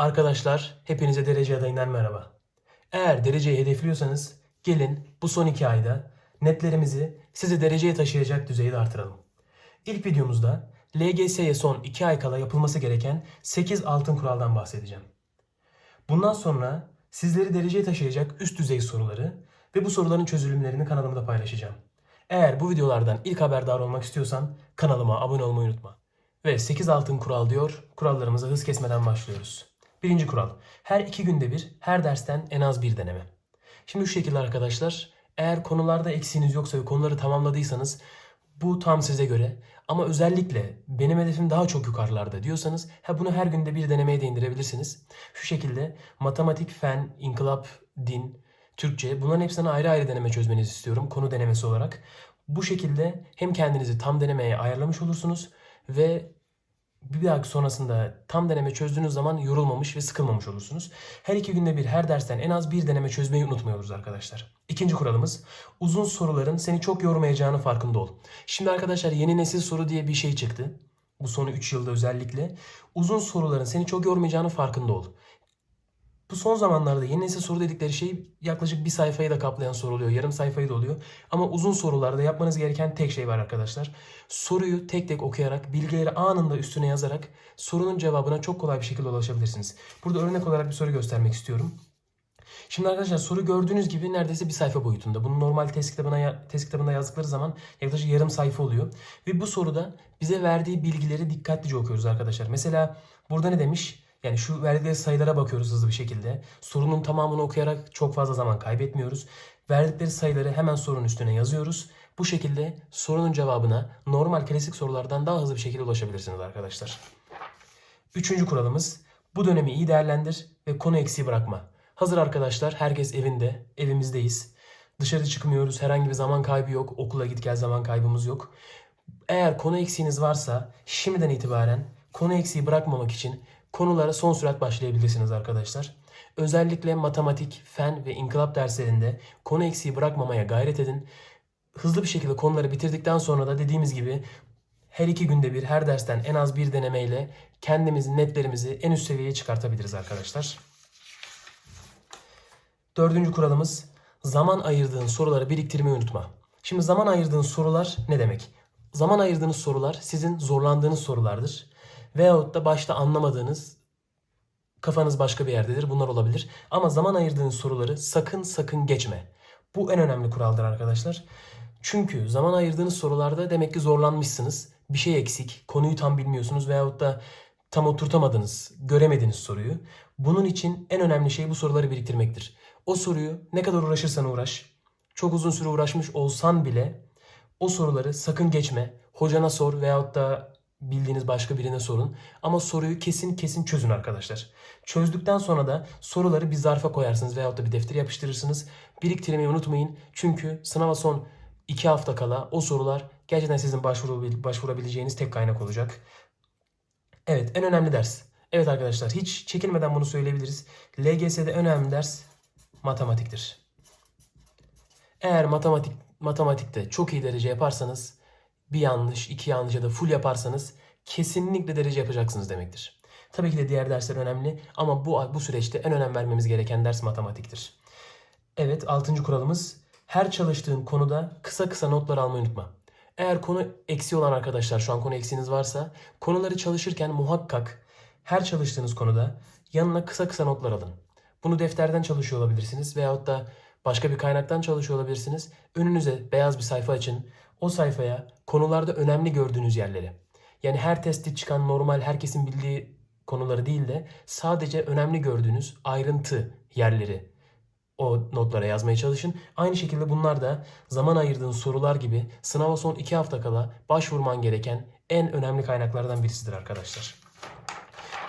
Arkadaşlar hepinize derece adayından merhaba. Eğer dereceyi hedefliyorsanız gelin bu son iki ayda netlerimizi sizi dereceye taşıyacak düzeyde artıralım. İlk videomuzda LGS'ye son 2 ay kala yapılması gereken 8 altın kuraldan bahsedeceğim. Bundan sonra sizleri dereceye taşıyacak üst düzey soruları ve bu soruların çözülümlerini kanalımda paylaşacağım. Eğer bu videolardan ilk haberdar olmak istiyorsan kanalıma abone olmayı unutma. Ve 8 altın kural diyor, kurallarımıza hız kesmeden başlıyoruz. Birinci kural, her iki günde bir, her dersten en az bir deneme. Şimdi şu şekilde arkadaşlar, eğer konularda eksiğiniz yoksa ve konuları tamamladıysanız bu tam size göre. Ama özellikle benim hedefim daha çok yukarılarda diyorsanız ha bunu her günde bir denemeye de indirebilirsiniz. Şu şekilde matematik, fen, inkılap, din, Türkçe bunların hepsine ayrı ayrı deneme çözmenizi istiyorum konu denemesi olarak. Bu şekilde hem kendinizi tam denemeye ayarlamış olursunuz ve bir dahaki sonrasında tam deneme çözdüğünüz zaman yorulmamış ve sıkılmamış olursunuz. Her iki günde bir her dersten en az bir deneme çözmeyi unutmuyoruz arkadaşlar. İkinci kuralımız uzun soruların seni çok yormayacağını farkında ol. Şimdi arkadaşlar yeni nesil soru diye bir şey çıktı. Bu son 3 yılda özellikle. Uzun soruların seni çok yormayacağını farkında ol. Bu son zamanlarda yeni nesil soru dedikleri şey yaklaşık bir sayfayı da kaplayan soru oluyor. Yarım sayfayı da oluyor. Ama uzun sorularda yapmanız gereken tek şey var arkadaşlar. Soruyu tek tek okuyarak, bilgileri anında üstüne yazarak sorunun cevabına çok kolay bir şekilde ulaşabilirsiniz. Burada örnek olarak bir soru göstermek istiyorum. Şimdi arkadaşlar soru gördüğünüz gibi neredeyse bir sayfa boyutunda. Bunu normal test kitabına test kitabında yazdıkları zaman yaklaşık yarım sayfa oluyor. Ve bu soruda bize verdiği bilgileri dikkatlice okuyoruz arkadaşlar. Mesela burada ne demiş? Yani şu verdikleri sayılara bakıyoruz hızlı bir şekilde. Sorunun tamamını okuyarak çok fazla zaman kaybetmiyoruz. Verdikleri sayıları hemen sorunun üstüne yazıyoruz. Bu şekilde sorunun cevabına normal klasik sorulardan daha hızlı bir şekilde ulaşabilirsiniz arkadaşlar. Üçüncü kuralımız bu dönemi iyi değerlendir ve konu eksiği bırakma. Hazır arkadaşlar herkes evinde, evimizdeyiz. Dışarı çıkmıyoruz, herhangi bir zaman kaybı yok, okula git gel zaman kaybımız yok. Eğer konu eksiğiniz varsa şimdiden itibaren konu eksiği bırakmamak için konulara son sürat başlayabilirsiniz arkadaşlar. Özellikle matematik, fen ve inkılap derslerinde konu eksiği bırakmamaya gayret edin. Hızlı bir şekilde konuları bitirdikten sonra da dediğimiz gibi her iki günde bir her dersten en az bir denemeyle kendimizin netlerimizi en üst seviyeye çıkartabiliriz arkadaşlar. Dördüncü kuralımız zaman ayırdığın soruları biriktirmeyi unutma. Şimdi zaman ayırdığın sorular ne demek? Zaman ayırdığınız sorular sizin zorlandığınız sorulardır. Veyahut da başta anlamadığınız kafanız başka bir yerdedir. Bunlar olabilir. Ama zaman ayırdığınız soruları sakın sakın geçme. Bu en önemli kuraldır arkadaşlar. Çünkü zaman ayırdığınız sorularda demek ki zorlanmışsınız. Bir şey eksik, konuyu tam bilmiyorsunuz veyahut da tam oturtamadınız, göremediniz soruyu. Bunun için en önemli şey bu soruları biriktirmektir. O soruyu ne kadar uğraşırsan uğraş, çok uzun süre uğraşmış olsan bile o soruları sakın geçme. Hocana sor veyahut da bildiğiniz başka birine sorun. Ama soruyu kesin kesin çözün arkadaşlar. Çözdükten sonra da soruları bir zarfa koyarsınız veyahut da bir deftere yapıştırırsınız. Biriktirmeyi unutmayın. Çünkü sınava son 2 hafta kala o sorular gerçekten sizin başvuru, başvurabileceğiniz tek kaynak olacak. Evet en önemli ders. Evet arkadaşlar hiç çekinmeden bunu söyleyebiliriz. LGS'de önemli ders matematiktir. Eğer matematik matematikte çok iyi derece yaparsanız bir yanlış, iki yanlış ya da full yaparsanız kesinlikle derece yapacaksınız demektir. Tabii ki de diğer dersler önemli ama bu bu süreçte en önem vermemiz gereken ders matematiktir. Evet, altıncı kuralımız her çalıştığın konuda kısa kısa notlar almayı unutma. Eğer konu eksi olan arkadaşlar şu an konu eksiğiniz varsa konuları çalışırken muhakkak her çalıştığınız konuda yanına kısa kısa notlar alın. Bunu defterden çalışıyor olabilirsiniz veyahut da başka bir kaynaktan çalışıyor olabilirsiniz. Önünüze beyaz bir sayfa açın. O sayfaya konularda önemli gördüğünüz yerleri. Yani her testte çıkan normal herkesin bildiği konuları değil de sadece önemli gördüğünüz ayrıntı yerleri o notlara yazmaya çalışın. Aynı şekilde bunlar da zaman ayırdığın sorular gibi sınava son 2 hafta kala başvurman gereken en önemli kaynaklardan birisidir arkadaşlar.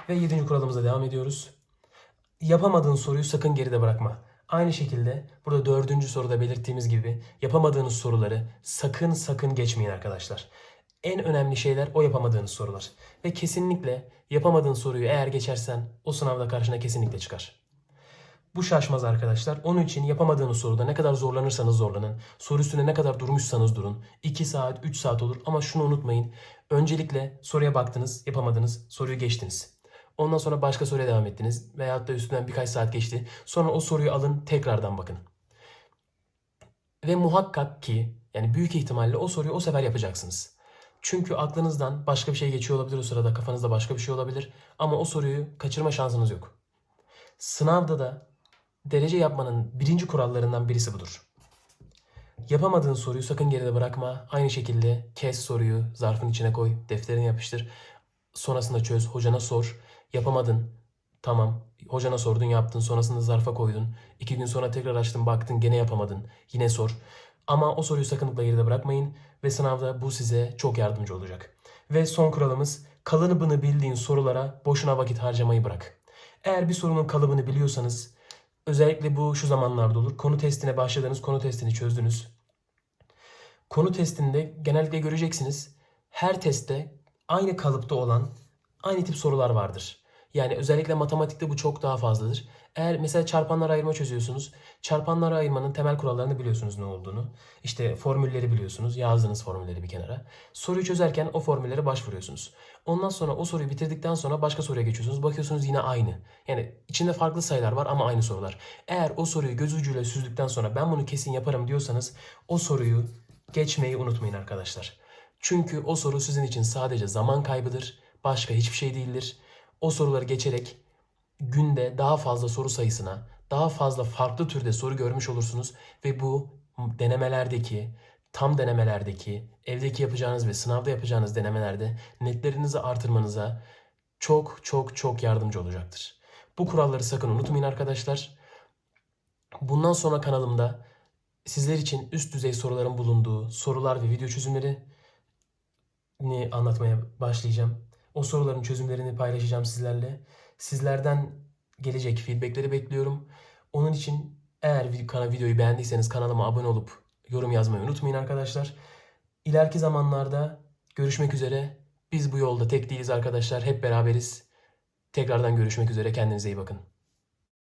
Ve 7. kuralımıza devam ediyoruz. Yapamadığın soruyu sakın geride bırakma. Aynı şekilde burada dördüncü soruda belirttiğimiz gibi yapamadığınız soruları sakın sakın geçmeyin arkadaşlar. En önemli şeyler o yapamadığınız sorular. Ve kesinlikle yapamadığın soruyu eğer geçersen o sınavda karşına kesinlikle çıkar. Bu şaşmaz arkadaşlar. Onun için yapamadığınız soruda ne kadar zorlanırsanız zorlanın. Soru üstüne ne kadar durmuşsanız durun. 2 saat, 3 saat olur ama şunu unutmayın. Öncelikle soruya baktınız, yapamadınız, soruyu geçtiniz. Ondan sonra başka soruya devam ettiniz. Veyahut da üstünden birkaç saat geçti. Sonra o soruyu alın tekrardan bakın. Ve muhakkak ki yani büyük ihtimalle o soruyu o sefer yapacaksınız. Çünkü aklınızdan başka bir şey geçiyor olabilir o sırada kafanızda başka bir şey olabilir ama o soruyu kaçırma şansınız yok. Sınavda da derece yapmanın birinci kurallarından birisi budur. Yapamadığın soruyu sakın geride bırakma. Aynı şekilde kes soruyu, zarfın içine koy, defterine yapıştır. Sonrasında çöz, hocana sor. Yapamadın, tamam. Hocana sordun, yaptın. Sonrasında zarfa koydun. İki gün sonra tekrar açtın, baktın, gene yapamadın. Yine sor. Ama o soruyu sakınlıkla geride bırakmayın ve sınavda bu size çok yardımcı olacak. Ve son kuralımız kalıbını bildiğin sorulara boşuna vakit harcamayı bırak. Eğer bir sorunun kalıbını biliyorsanız özellikle bu şu zamanlarda olur. Konu testine başladınız, konu testini çözdünüz. Konu testinde genellikle göreceksiniz her testte aynı kalıpta olan aynı tip sorular vardır. Yani özellikle matematikte bu çok daha fazladır. Eğer mesela çarpanlar ayırma çözüyorsunuz. Çarpanlar ayırmanın temel kurallarını biliyorsunuz ne olduğunu. İşte formülleri biliyorsunuz. Yazdığınız formülleri bir kenara. Soruyu çözerken o formüllere başvuruyorsunuz. Ondan sonra o soruyu bitirdikten sonra başka soruya geçiyorsunuz. Bakıyorsunuz yine aynı. Yani içinde farklı sayılar var ama aynı sorular. Eğer o soruyu göz ucuyla süzdükten sonra ben bunu kesin yaparım diyorsanız o soruyu geçmeyi unutmayın arkadaşlar. Çünkü o soru sizin için sadece zaman kaybıdır. Başka hiçbir şey değildir. O soruları geçerek günde daha fazla soru sayısına, daha fazla farklı türde soru görmüş olursunuz ve bu denemelerdeki, tam denemelerdeki, evdeki yapacağınız ve sınavda yapacağınız denemelerde netlerinizi artırmanıza çok çok çok yardımcı olacaktır. Bu kuralları sakın unutmayın arkadaşlar. Bundan sonra kanalımda sizler için üst düzey soruların bulunduğu sorular ve video çözümleri ni anlatmaya başlayacağım. O soruların çözümlerini paylaşacağım sizlerle. Sizlerden gelecek feedbackleri bekliyorum. Onun için eğer videoyu beğendiyseniz kanalıma abone olup yorum yazmayı unutmayın arkadaşlar. İleriki zamanlarda görüşmek üzere. Biz bu yolda tek değiliz arkadaşlar. Hep beraberiz. Tekrardan görüşmek üzere. Kendinize iyi bakın.